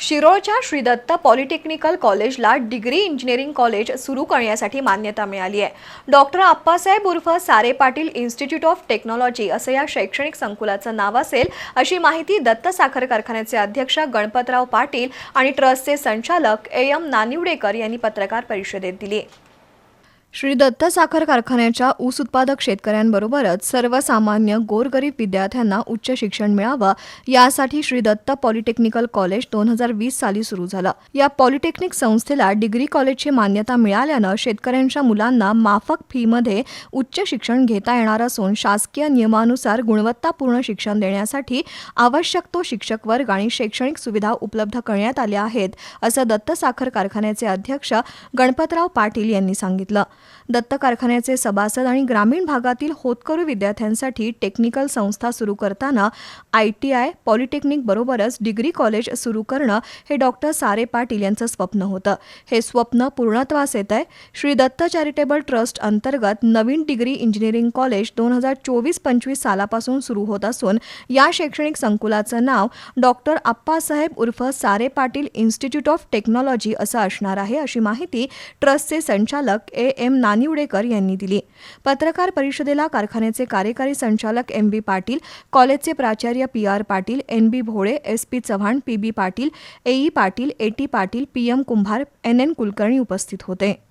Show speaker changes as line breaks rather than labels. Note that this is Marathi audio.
शिरोळच्या श्रीदत्त पॉलिटेक्निकल कॉलेजला डिग्री इंजिनिअरिंग कॉलेज सुरू करण्यासाठी मान्यता मिळाली आहे. डॉक्टर आप्पासाहेब उर्फ सारे पाटील इन्स्टिट्यूट ऑफ टेक्नॉलॉजी असं या शैक्षणिक संकुलाचं नाव असेल अशी माहिती दत्त साखर कारखान्याचे अध्यक्ष गणपतराव पाटील आणि ट्रस्टचे संचालक ए एम नानिवडेकर यांनी पत्रकार परिषदेत दिली. श्री दत्त साखर कारखान्याच्या ऊस उत्पादक शेतकऱ्यांबरोबरच सर्वसामान्य गोरगरीब विद्यार्थ्यांना उच्च शिक्षण मिळावं यासाठी श्री दत्त पॉलिटेक्निकल कॉलेज दोन हजार वीस साली सुरू झालं. या पॉलिटेक्निक संस्थेला डिग्री कॉलेजची मान्यता मिळाल्यानं शेतकऱ्यांच्या मुलांना माफक फीमध्ये उच्च शिक्षण घेता येणार असून शासकीय नियमानुसार गुणवत्तापूर्ण शिक्षण देण्यासाठी आवश्यक तो शिक्षक वर्ग आणि शैक्षणिक सुविधा उपलब्ध करण्यात आल्या आहेत असं दत्त साखर कारखान्याचे अध्यक्ष गणपतराव पाटील यांनी सांगितलं. दत्त कारखान्याचे सभासद आणि ग्रामीण भागातील होतकरू विद्यार्थ्यांसाठी टेक्निकल संस्था सुरू करताना आय टी आय पॉलिटेक्निक बरोबरच डिग्री कॉलेज सुरू करणं हे डॉक्टर सारे पाटील यांचं स्वप्न होतं. हे स्वप्न पूर्णत्वास येत आहे श्री दत्त चॅरिटेबल ट्रस्ट अंतर्गत नवीन डिग्री इंजिनिअरिंग कॉलेज दोन हजार चोवीस पंचवीस सालापासून सुरू होत असून या शैक्षणिक संकुलाचं नाव डॉक्टर आप्पासाहेब उर्फ सारे पाटील इन्स्टिट्यूट ऑफ टेक्नॉलॉजी असं असणार आहे अशी माहिती ट्रस्टचे संचालक ए एम नानिवडेकर यांनी दिली. पत्रकार परिषदेला कारखान्याचे कार्यकारी संचालक एम बी पाटील कॉलेजचे प्राचार्य P R Patil N B Bhole S P Chavan P B Patil A E Patil A T Patil P M Kumbhar N N Kulkarni उपस्थित होते.